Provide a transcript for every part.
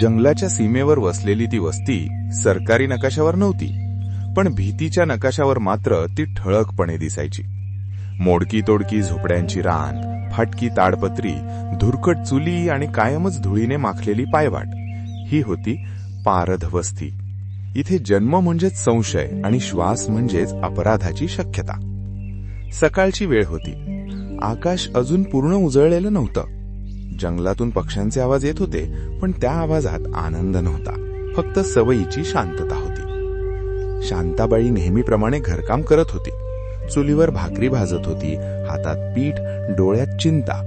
जंगलाच्या सीमेवर वसलेली ती वस्ती सरकारी नकाशावर नव्हती पण भीतीच्या नकाशावर मात्र ती ठळकपणे दिसायची. मोडकी तोडकी झोपड्यांची रान फाटकी ताडपत्री धुरकट चुली आणि कायमच धुळीने माखलेली पायवाट ही होती पारध वस्ती. इथे जन्म म्हणजेच संशय आणि श्वास म्हणजेच अपराधाची शक्यता. सकाळची वेळ होती. आकाश अजून पूर्ण उजळलेलं नव्हतं. जंगलातून पक्ष्यांचे आवाज येत होते पण त्या आवाजात आनंद नव्हता. फक्त सवयीची शांतता होती. शांताबाई नेहमीप्रमाणे घरकाम करत होती. चुलीवर भाकरी भाजत होती हातात पीठ डोळ्यात चिंता.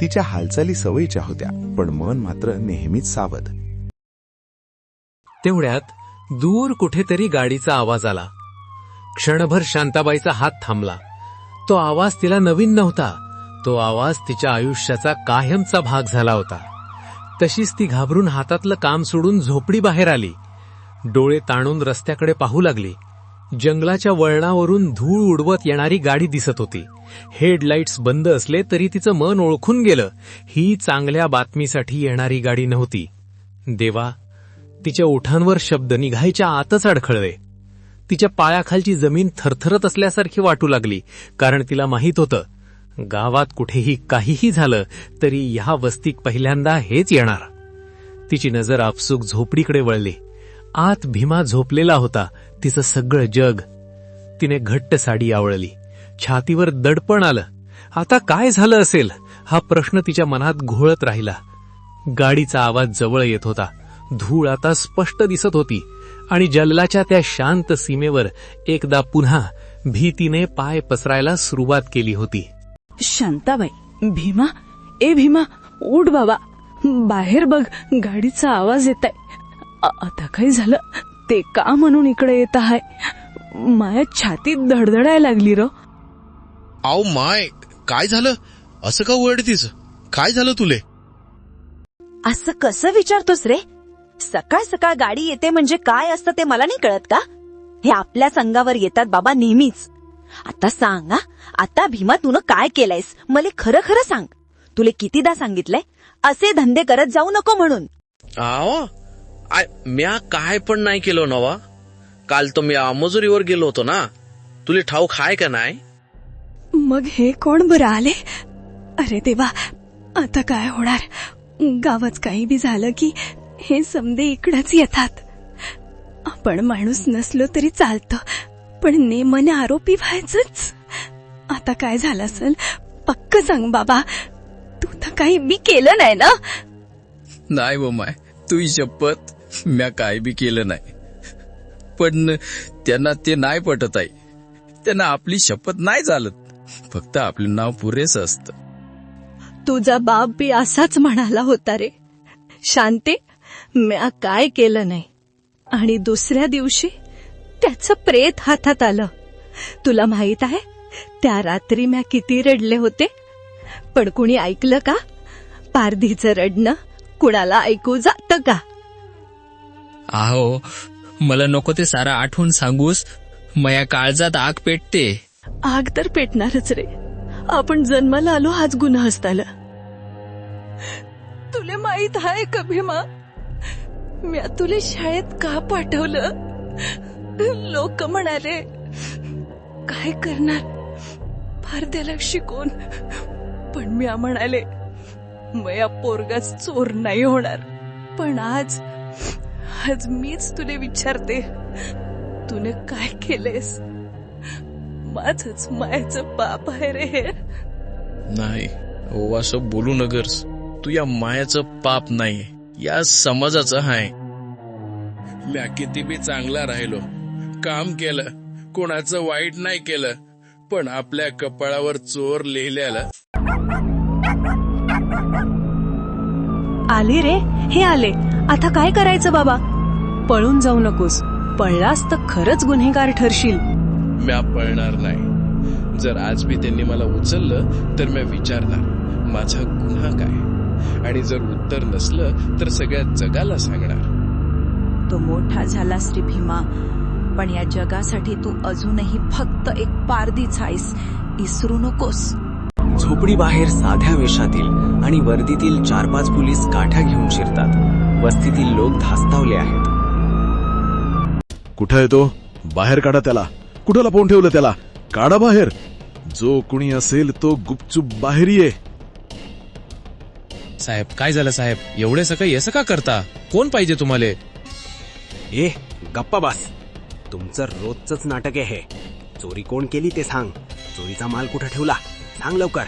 तिच्या हालचाली सवयीच्या होत्या पण मन मात्र नेहमीच सावध. तेवढ्यात दूर कुठेतरी गाडीचा आवाज आला. क्षणभर शांताबाईचा हात थांबला. तो आवाज तिला नवीन नव्हता तो आवाज तिच्या आयुष्याचा कायमचा भाग झाला होता. तशीच ती घाबरून हातातलं काम सोडून झोपडी बाहेर आली. डोळे ताणून रस्त्याकडे पाहू लागली. जंगलाच्या वळणावरून धूळ उडवत येणारी गाडी दिसत होती. हेडलाईट्स बंद असले तरी तिचं मन ओळखून गेलं. ही चांगल्या बातमीसाठी येणारी गाडी नव्हती. देवा तिच्या ओठांवर शब्द निघायच्या आतच अडखळले. तिच्या पायाखालची जमीन थरथरत असल्यासारखी वाटू लागली कारण तिला माहीत होतं गावात कुठेही काहीही झालं तरी ह्या वस्तीक पहिल्यांदा हेच येणार. तिची नजर आपसूक झोपडीकडे वळली. आत भीमा झोपलेला होता. तिचं सगळं जग. तिने घट्ट साडी आवळली. छातीवर दडपण आलं. आता काय झालं असेल? हा प्रश्न तिच्या मनात घोळत राहिला. गाडीचा आवाज जवळ येत होता. धूळ आता स्पष्ट दिसत होती. आणि जललाच्या त्या शांत सीमेवर एकदा पुन्हा भीतीने पाय पसरायला सुरुवात केली होती. शांताबाई भीमा ए भीमा उठ बाबा. बाहेर बघ गाडीचा आवाज येत आहे आता काय झालं? ते का म्हणून इकडे येत आहे? माया छातीत धडधडायला लागली र. आव माय काय झालं? असं का ओरडतीस? काय झालं तुले? असं कसं विचारतोस रे? सकाळ सकाळ गाडी येते म्हणजे काय असतं ते मला नाही कळत का? हे आपल्या संघावर येतात बाबा नेहमीच. आता सांग हा? आता भीमा तुनं काय केलंयस? मला खरं खरं सांग. तुले कितीदा सांगितलंय असे धंदे करत जाऊ नको म्हणून. आय म्या काय पण नाही केलो नवा. काल तो मी मजुरीवर गेलो होतो ना. तुले ठाऊक हाय का नाही? मग हे कोण बरं आले? अरे देवा आता काय होणार? गावात काही बी झालं की हे समदे इकडंच येतात. आपण माणूस नसलो तरी चालतं. पण नेमने आरोपी व्हायचंच. आता काय झालं असेल? पक्क सांग बाबा. तू तर काही बी केलं नाही ना? नाही वो माय. तुही शपथ म्या काय बी केलं नाही. पण त्यांना ते नाही पटत आहे त्यांना आपली शपथ नाही चालत. फक्त आपलं नाव पुरेस असतं. तुझा बाप बी असाच म्हणाला होता रे. शांते म्या काय केलं नाही? आणि दुसऱ्या दिवशी त्याचं प्रेत हातात आलं. तुला माहीत आहे त्या रात्री म्या किती रडले होते? पण कुणी ऐकलं का? पारधीचं रडणं कुणाला ऐकू जातं का? आहो मला नको ते सारा आठवून सांगूस. मया काळजात आग पेटते. आग तर पेटणारच रे. आपण जन्माला आलो हाच गुन्हा असताला तुले माहीत आहे का भीमा? म्या तुले शाळेत का पाठवलं? लोक म्हणाले काय करणार? फार त्याला शिकून. पण म्या म्हणाले मया पोरगाच चोर नाही होणार. पण आज आज मीच तुले विचारते तुने काय केलेस? माझच मायाचं पाप आहे रे. हे नाही ओ असं बोलू नगर्स. तू या मायाचं पाप नाही या समाजाचं हाय. म्या किती बी चांगला राहिलो काम केलं. कोणाचं वाईट नाही केलं. पण आपल्या कपाळावर चोर लिहिल्याला आले रे? हे आले. आता काय करायचं बाबा? पळून जाऊ नकोस. पळलास तर खरंच गुन्हेगार ठरशील. म्या पळणार नाही. जर आज बी त्यांनी मला उचललं तर मी विचारणार माझा गुन्हा काय? आणि जर उत्तर नसलं तर सगळ्या जगाला सांगणार. तो मोठा झालास रे भीमा. पण या जगासाठी तू अजूनही फक्त एक पारदीच आहेस इसरू नकोस. झोपडी बाहेर साध्या वेशातील आणि वर्दीतील चार पाच पोलीस काठ्या घेऊन शिरतात. वस्तीतील लोक धास्तावले आहेत. कुठं आहे तो? बाहेर काढा त्याला. कुठं लपवून ठेवलं त्याला? काढा बाहेर. जो कुणी असेल तो गुपचूप बाहेर ये. साहेब काय झालं साहेब? एवढे सकाळी असं का करता? कोण पाहिजे तुम्हाला? ए गप्पा बस. तुमचं रोजच नाटक आहे हे. चोरी कोण केली ते सांग. चोरीचा माल कुठं ठेवला? सांग लवकर.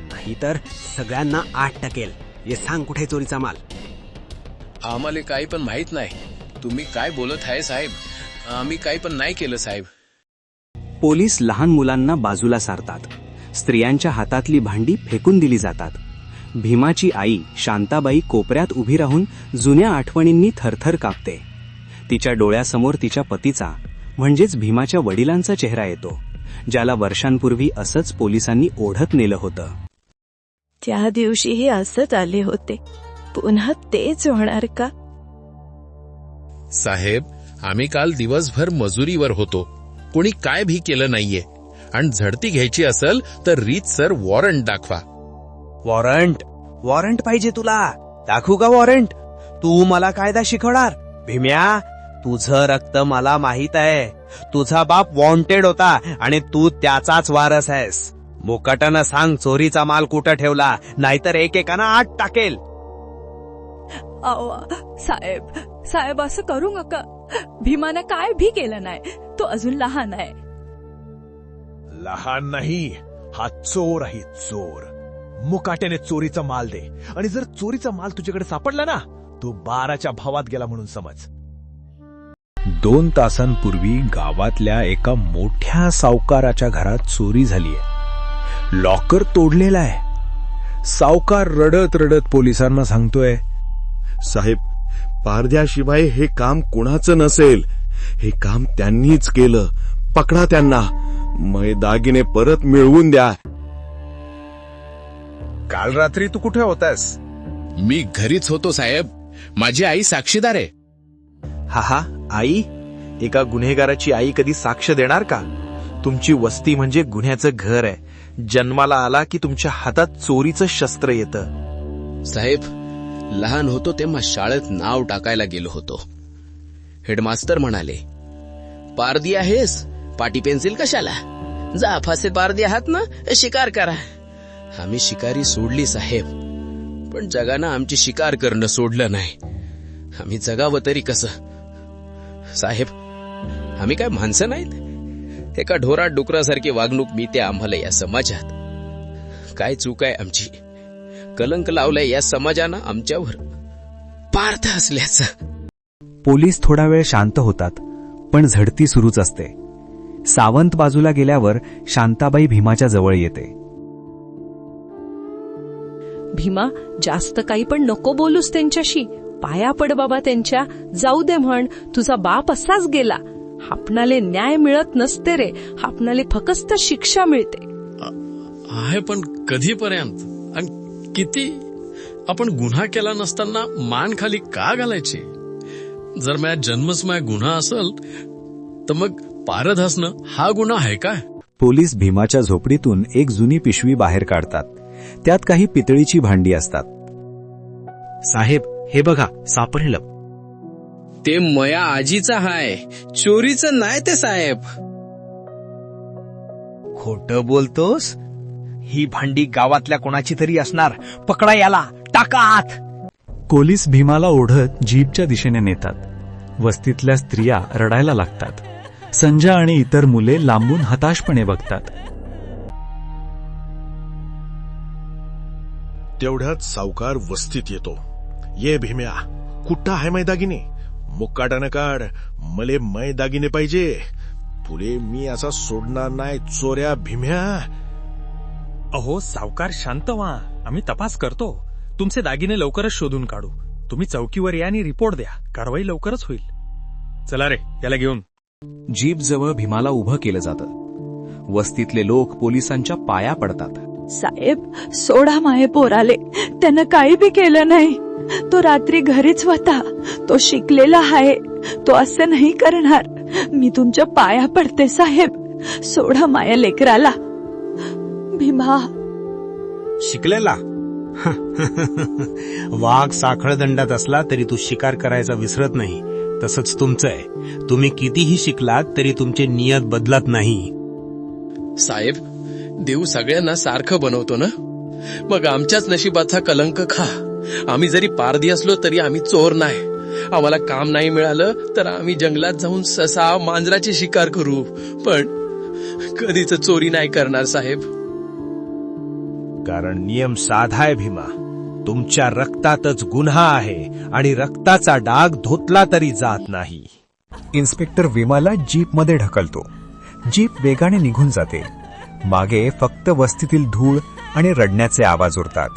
नाहीतर सगळ्यांना आठ टाकेल. ये सांग कुठे चोरीचा माल? आम्हाला काही पण माहीत नाही. तुम्ही काय बोलत आहे साहेब? आम्ही काही पण नाही केलं साहेब. पोलीस लहान मुलांना बाजूला सारतात. स्त्रियांच्या हातातली भांडी फेकून दिली जातात. भीमाची आई शांताबाई कोपऱ्यात उभी राहून जुन्या आठवणींनी थरथर कापते. तिच्या डोळ्यासमोर तिच्या पतीचा म्हणजेच भीमाच्या वडिलांचा चेहरा येतो ज्याला वर्षांपूर्वी असंच पोलिसांनी ओढत नेलं होतं. त्या दिवशीही असंच आले होते. पुन्हा तेच होणार का? साहेब आम्ही काल दिवसभर मजुरीवर होतो. कोणी काय भी केलं नाहीये. आणि झडती घ्यायची असेल तर रीत सर वॉरंट दाखवा. वॉरंट? वॉरंट पाहिजे तुला. दाखवू का वॉरंट? तू मला कायदा शिकवणार. भीम्या तुझं रक्त मला माहीत आहे. तुझा बाप वॉन्टेड होता आणि तू त्याचाच वारस आहेस. मुकाटानं सांग चोरीचा माल कुठं ठेवला नाहीतर एकेकानं आत टाकेल. साहेब साहेब असं करू नका. भीमानं काय भी केलं नाही तो अजून लहान आहे. लहान नाही हा चोर आहे चोर. मुकाट्याने चोरीचा माल दे. आणि जर चोरीचा माल तुझ्याकडे सापडला ना तो बाराच्या भावात गेला म्हणून समज. दोन तासांपूर्वी गावातल्या एका मोठ्या सावकाराच्या घरात चोरी झालीय. लॉकर तोडलेला आहे. सावकार रडत रडत पोलिसांना सांगतोय साहेब पारद्याशिवाय हे काम कुणाचं नसेल. हे काम त्यांनीच केलं. पकडा त्यांना. मै दागिने परत मिळवून द्या. काल रात्री तू कुठे होतास? मी घरीच होतो साहेब. माझी आई साक्षीदार आहे. हा हा आई एका गुन्हेगाराची आई कधी साक्ष देणार का? तुमची वस्ती म्हणजे गुन्ह्याचं घर आहे. जन्माला आला की तुमच्या हातात चोरीचं शस्त्र येतं. साहेब लहान होतो तेव्हा शाळेत नाव टाकायला गेलो होतो. हेडमास्तर म्हणाले पारदी आहेस? पाटी पेन्सिल कशाला? जा फासे पारदी आहात ना शिकार करा. आम्ही शिकारी सोडली साहेब. पण जगानं आमची शिकार करणं सोडलं नाही. आम्ही जगावं तरी कसं? साहेब आम्ही काय माणसं नाहीत? एका ढोरात डुकरासारखी वागणूक मी ते आम्हाला या समाजात. काय चूक आहे आमची? कलंक लावलाय या समाजानं आमच्यावर. पार्थ असल्याचं. पोलीस थोडा वेळ शांत होतात पण झडती सुरूच असते. सावंत बाजूला गेल्यावर शांताबाई भीमाच्या जवळ येते. भीमा जास्त काही पण नको बोलूस त्यांच्याशी. पाया पड बाबा त्यांच्या. जाऊ दे म्हण तुझा बाप असाच गेला. आपणाले न्याय मिळत नसते रे. आपणाले फकस्त शिक्षा मिळते. आहे पण कधीपर्यंत? आणि किती? आपण गुन्हा केला नसताना मान खाली का घालायची? जर माझ्या जन्मच माझ्या गुन्हा असेल तर मग पारद हसणं हा गुन्हा आहे काय पोलीस भीमाच्या झोपडीतून एक जुनी पिशवी बाहेर काढतात. त्यात काही पितळीची भांडी असतात. साहेब हे बघा सापडलं. ते मया आजीचा हाय चोरीचं नाही ते साहेब. खोट बोलतोस? ही भांडी गावातल्या कोणाची तरी असणार. पकडा याला टाका आत पोलीस भीमाला ओढत जीपच्या दिशेने नेतात. वस्तीतल्या स्त्रिया रडायला लागतात. संजा आणि इतर मुले लांबून हताशपणे बघतात. तेवढ्यात सावकार वस्तीत येतो. ये भीम्या कुठं आहे मै दागिने मुक्काटानं काढ मले मै दागिने पाहिजे. तुले मी असा सोडणार नाही चोऱ्या भीम्या. अहो सावकार शांत व्हा. आम्ही तपास करतो. तुमचे दागिने लवकरच शोधून काढू. तुम्ही चौकीवर या आणि रिपोर्ट द्या. कारवाई लवकरच होईल. चला रे याला घेऊन. जीप जवळ भीमाला उभं केलं जातं. वस्तीतले लोक पोलिसांच्या पाया पडतात. साहेब सोडा माये पोराले. त्यानं काही बी केलं नाही. तो रात्री घरीच होता. तो शिकलेला आहे. तो असं नाही करणार. मी तुमच्या पाया पडते साहेब. सोडा माया लेकराला. भीमा. शिकलेला? वाघ साखळ दंडात असला तरी तो शिकार करायचा विसरत नाही. तसंच तुमचं आहे. तुम्ही कितीही शिकलात तरी तुमचे नियत बदलत नाही. साहेब देव सगळ्यांना सारखं बनवतो ना? मग आमच्याच नशिबाचा कलंक खा. आम्ही जरी पारधी असलो तरी आम्ही चोर नाही. आम्हाला काम नाही मिळालं तर आम्ही जंगलात जाऊन ससा मांजराची शिकार करू. पण कधीच चोरी नाही करणार साहेब. कारण नियम साधा आहे भीमा. तुमच्या रक्तातच गुन्हा आहे आणि रक्ताचा डाग धुतला तरी जात नाही. इन्स्पेक्टर विमाला जीपमध्ये ढकलतो. जीप वेगाने निघून जाते. मागे फक्त वस्तीतील धूळ आणि रडण्याचे आवाज उरतात.